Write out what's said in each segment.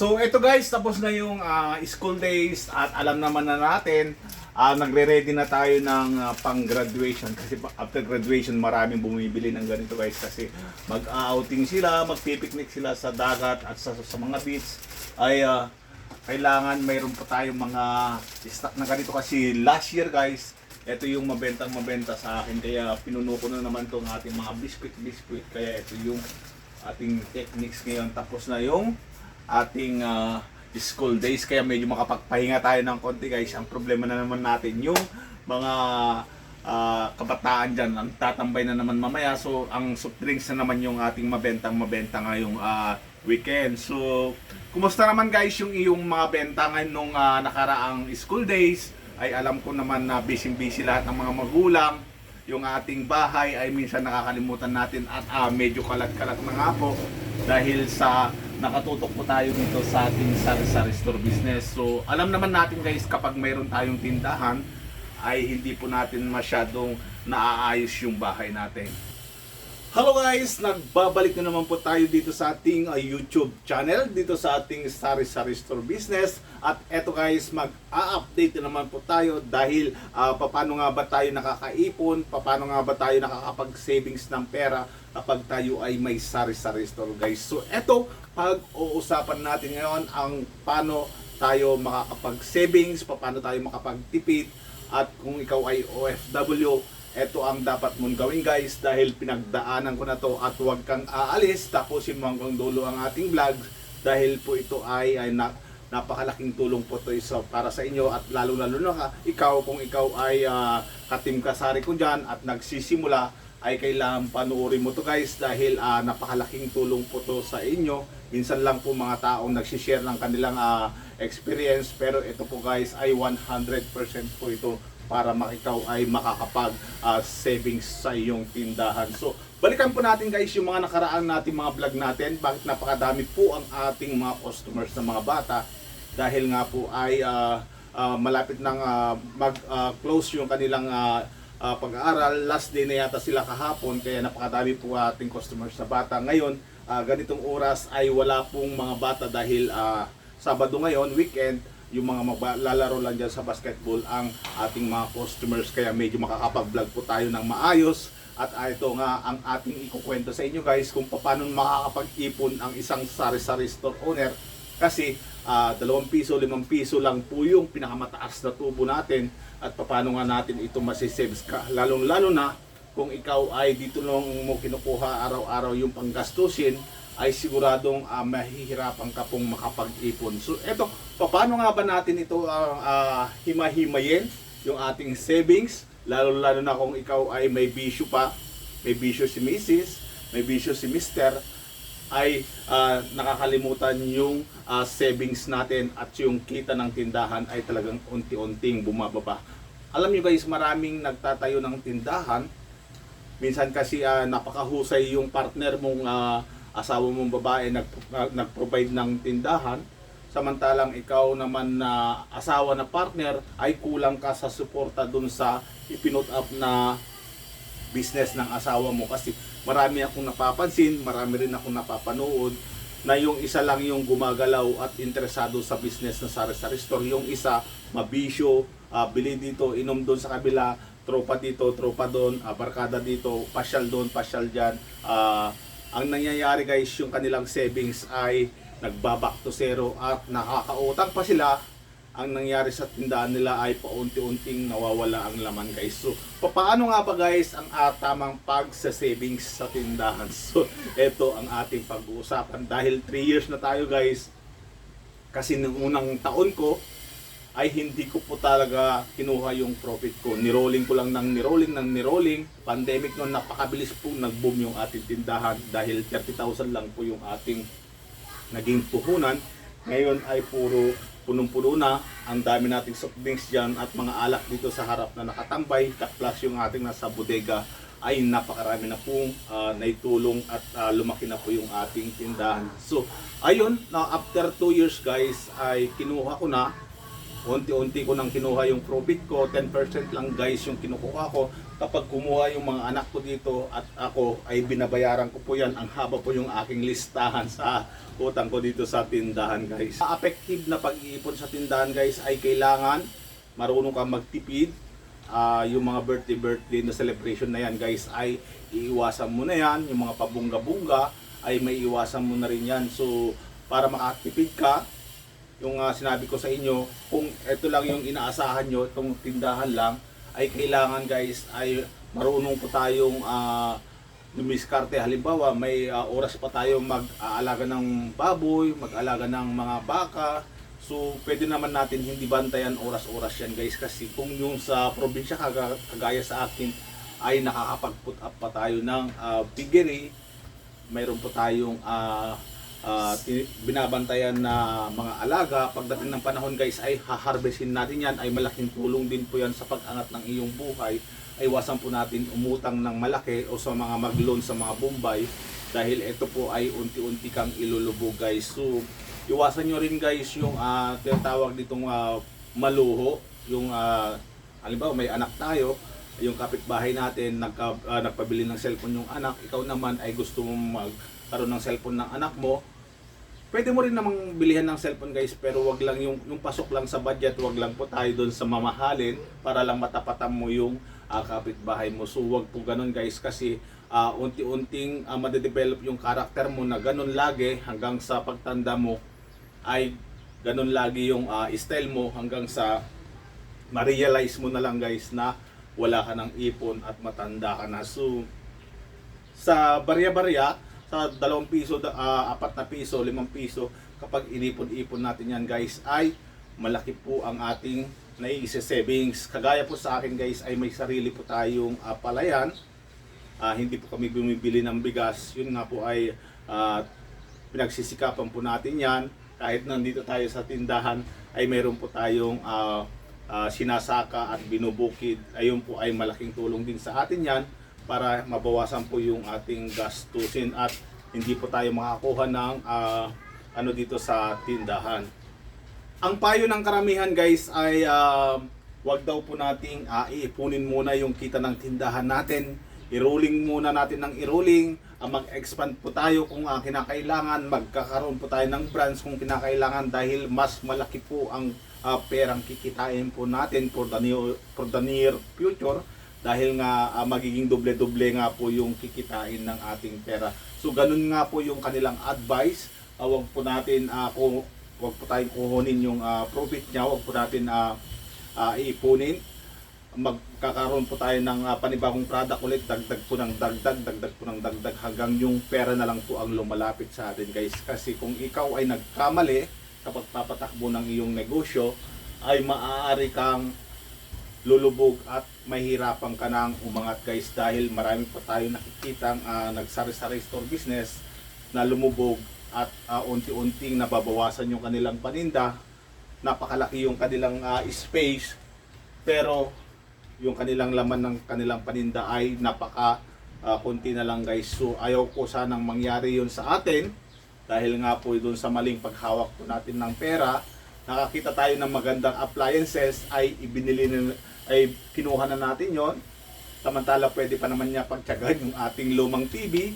So ito guys, tapos na yung ah, school days at alam naman na natin, ah, nagre-ready na tayo ng ah, pang-graduation. Kasi after graduation maraming bumibili ng ganito guys. Kasi mag-outing sila, magpipiknik sila sa dagat at sa, sa mga beach. Ay ah, kailangan mayroon pa tayong mga stock na ganito. Kasi last year guys, ito yung mabentang mabenta sa akin. Kaya pinuno ko na naman tong ating mga biscuit biscuit kaya ito yung ating techniques ngayon. Tapos na yung ating ah, school days. Kaya medyo makapagpahinga tayo ng konti guys. Ang problema na naman natin yung mga ah, kabataan dyan ang tatambay na naman mamaya. So ang soft drinks na naman yung ating mabentang mabenta ngayong ah, weekend. So kumusta naman guys yung iyong mga benta ngayon nung ah, nakaraang school days? Ay alam ko naman na busy busy lahat ng mga magulang. Yung ating bahay ay minsan nakakalimutan natin at ah, medyo kalat-kalat na nga po dahil sa nakatutok po tayo dito sa ating sari-sari store business. So alam naman natin guys kapag mayroon tayong tindahan ay hindi po natin masyadong naaayos yung bahay natin. Hello guys! Nagbabalik na naman po tayo dito sa ating uh, YouTube channel, dito sa ating Sari Sari Store Business. At eto guys, mag-a-update na naman po tayo dahil uh, paano nga ba tayo nakakaipon, paano nga ba tayo nakakapag-savings ng pera kapag tayo ay may Sari Sari Store guys. So eto, pag-uusapan natin ngayon ang paano tayo makakapag-savings, paano tayo makapagtipid, at kung ikaw ay OFW, ito ang dapat mong gawin guys dahil pinagdaanan ko na to at huwag kang aalis tapusin mo hanggang dulo ang ating vlog dahil po ito ay, ay na, napakalaking tulong po to isa para sa inyo at lalo lalo na ka, ikaw kung ikaw ay uh, katim kasari ko dyan at nagsisimula ay kailangan panuorin mo to guys dahil ah, napakalaking tulong po to sa inyo minsan lang po mga taong nagsishare ng kanilang ah, experience pero ito po guys ay 100% po ito para makikaw ay makakapag ah, savings sa iyong tindahan. So, balikan po natin guys yung mga nakaraan nating mga vlog natin. Bakit napakadami po ang ating mga customers na mga bata dahil nga po ay ah, ah, malapit nang ah, mag-close yung kanilang ah, ah, pag-aaral. Last day na yata sila kahapon kaya napakadami po ating customers na bata. Ngayon, ah, ganitong oras ay wala pong mga bata dahil ah, Sabado ngayon, weekend, yung mga maglalaro lang dyan sa basketball ang ating mga customers kaya medyo makakapag-vlog po tayo ng maayos at ito nga ang ating ikukwento sa inyo guys kung paano makakapag-ipon ang isang sari-sari store owner kasi ah, dalawang piso, limang piso lang po yung pinakamataas na tubo natin at paano nga natin ito masisaves ka lalong lalo na kung ikaw ay dito lang mo kinukuha araw-araw yung panggastusin ay siguradong ah, mahihirapan ka pong makapag-ipon. So eto, paano nga ba natin ito ang ah, himahimayin yung ating savings lalo-lalo na kung ikaw ay may bisyo pa, may bisyo si Mrs., may bisyo si Mr., ay ah, nakakalimutan yung ah, savings natin at yung kita ng tindahan ay talagang unti-unting bumababa. Alam niyo guys, maraming nagtatayo ng tindahan. Minsan kasi ah, napakahusay yung partner mong ah, asawa mong babae nag, ah, nag-provide ng tindahan. Samantalang ikaw naman na asawa na partner ay kulang ka sa suporta dun sa ipinut up na business ng asawa mo kasi marami akong napapansin, marami rin akong napapanood na yung isa lang yung gumagalaw at interesado sa business na sari-sari store. Yung isa, mabisyo, ah, bili dito, inom doon sa kabila, tropa dito, tropa doon, ah, barkada dito, pasyal doon, pasyal dyan. Ah, ang nangyayari guys, yung kanilang savings ay nagbaback to zero at nakakautang pa sila ang nangyari sa tindahan nila ay paunti-unting nawawala ang laman guys. So, paano nga ba guys ang uh, tamang pag-savings sa tindahan? So, ito ang ating pag-uusapan. Dahil 3 years na tayo guys, kasi nung unang taon ko, ay hindi ko po talaga kinuha yung profit ko. Nirolling ko lang ng nirolling ng nirolling. Pandemic noon, napakabilis po nag-boom yung ating tindahan dahil 30,000 lang po yung ating naging puhunan. Ngayon ay puro punong-puno na. Ang dami nating soft drinks dyan at mga alak dito sa harap na nakatambay. Plus yung ating nasa bodega ay napakarami na pong ah, naitulong at ah, lumaki na po yung ating tindahan. So, ayun, na after 2 years guys, ay kinuha ko na unti-unti ko nang kinuha yung profit ko, 10% lang guys yung kinukuha ko. Kapag kumuha yung mga anak ko dito at ako ay binabayaran ko po yan, ang haba po yung aking listahan sa utang ko dito sa tindahan guys. Effective na pag-iipon sa tindahan guys ay kailangan marunong ka magtipid. Ah, yung mga birthday birthday na celebration na yan guys ay iiwasan mo na yan. Yung mga pabungga-bungga ay may iwasan mo na rin yan. So para makatipid ka, yung ah, sinabi ko sa inyo, kung ito lang yung inaasahan nyo, itong tindahan lang, ay kailangan guys, ay marunong po tayong uh, lumiskarte. Halimbawa, may ah, oras pa tayo mag-aalaga ng baboy, mag-alaga ng mga baka. So, pwede naman natin hindi bantayan oras-oras yan guys. Kasi kung yung sa probinsya kaga- kagaya sa akin, ay nakakapag-put up pa tayo ng uh, piggery, mayroon po tayong ah, ti- binabantayan na mga alaga. Pagdating ng panahon guys ay haharvestin natin yan. Ay malaking tulong din po yan sa pag-angat ng iyong buhay. Ay iwasan po natin umutang ng malaki o sa mga mag-loan sa mga Bombay. Dahil ito po ay unti-unti kang ilulubog guys. So iwasan nyo rin guys yung ah, tinatawag ditong ah, maluho. Yung ah, halimbawa may anak tayo yung kapitbahay natin nagka, ah, nagpabili ng cellphone yung anak, ikaw naman ay gusto mong magkaroon ng cellphone ng anak mo, pwede mo rin namang bilihan ng cellphone guys, pero wag lang yung, yung pasok lang sa budget, wag lang po tayo doon sa mamahalin para lang matapatan mo yung ah, kapitbahay mo. So wag po ganun guys kasi ah, unti-unting uh, madedevelop yung karakter mo na ganun lagi hanggang sa pagtanda mo ay ganun lagi yung ah, style mo hanggang sa ma-realize mo na lang guys na wala ka ng ipon at matanda ka na. So, sa barya-barya, sa dalawang piso, da- ah, apat na piso, limang piso, kapag inipon-ipon natin yan guys, ay malaki po ang ating naiisa savings. Kagaya po sa akin guys, ay may sarili po tayong ah, palayan. Ah, hindi po kami bumibili ng bigas. Yun nga po ay ah, pinagsisikapan po natin yan. Kahit nandito tayo sa tindahan, ay meron po tayong ah, ah, sinasaka at binubukid. Ayun po ay malaking tulong din sa atin yan para mabawasan po yung ating gastusin at hindi po tayo makakuha ng ah, ano dito sa tindahan. Ang payo ng karamihan guys ay ah, wag daw po nating ah, iipunin muna yung kita ng tindahan natin. I-rolling muna natin ng i-rolling. Ah, mag-expand po tayo kung ah, kinakailangan. Magkakaroon po tayo ng brands kung kinakailangan dahil mas malaki po ang ah, perang kikitain po natin for the near, for the near future dahil nga ah, magiging doble-doble nga po yung kikitain ng ating pera. So ganun nga po yung kanilang advice. Ah, wag po natin ah, kung wag po tayong kuhunin yung ah, profit niya, wag po natin ah, ah, iipunin. Magkakaroon po tayo ng ah, panibagong product ulit, dagdag po ng dagdag, dagdag po ng dagdag hanggang yung pera na lang po ang lumalapit sa atin guys. Kasi kung ikaw ay nagkamali kapag papatakbo ng iyong negosyo, ay maaari kang lulubog at mahirapan ka nang umangat guys dahil marami pa tayo nakikitang uh, nagsari-sari store business na lumubog at ah, unti-unting nababawasan yung kanilang paninda. Napakalaki yung kanilang ah, space. Pero yung kanilang laman ng kanilang paninda ay napaka ah, konti na lang guys. So ayaw ko sanang mangyari yun sa atin dahil nga po doon sa maling paghawak po natin ng pera. Nakakita tayo ng magandang appliances ay ibinili na, ay kinuha na natin yon samantala pwede pa naman niya pagtyagan yung ating lumang TV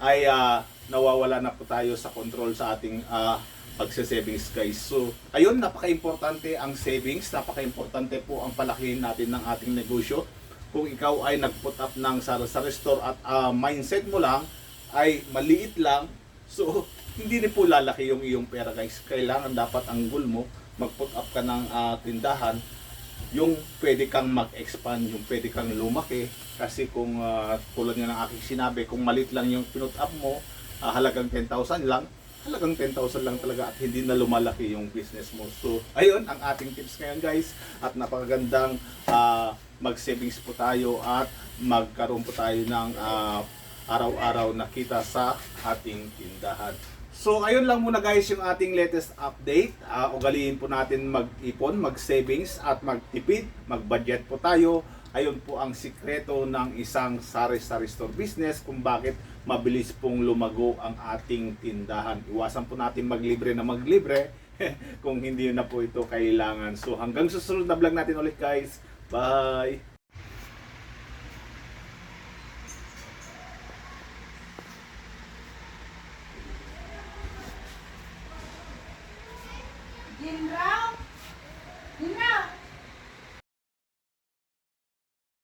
ay ah, nawawala na po tayo sa control sa ating ah, pagse-savings guys. So, ayun, napaka-importante ang savings, napaka-importante po ang palakihin natin ng ating negosyo. Kung ikaw ay nag-put up ng sari-sari store at ah, mindset mo lang ay maliit lang, so hindi na po lalaki yung iyong pera guys. Kailangan dapat ang goal mo, mag-put up ka ng ah, tindahan, yung pwede kang mag-expand, yung pwede kang lumaki. Kasi kung ah, tulad nga ng aking sinabi, kung malit lang yung pinut up mo, ah, halagang 10,000 lang, halagang 10,000 lang talaga at hindi na lumalaki yung business mo. So, ayun ang ating tips ngayon guys. At napakagandang ah, mag-savings po tayo at magkaroon po tayo ng ah, araw-araw na kita sa ating tindahan. So, ayun lang muna guys yung ating latest update. Ah, ugaliin po natin mag-ipon, mag-savings at magtipid, mag-budget po tayo. Ayun po ang sikreto ng isang sari-sari store business kung bakit mabilis pong lumago ang ating tindahan. Iwasan po natin maglibre na maglibre kung hindi na po ito kailangan. So hanggang susunod na vlog natin ulit guys. Bye!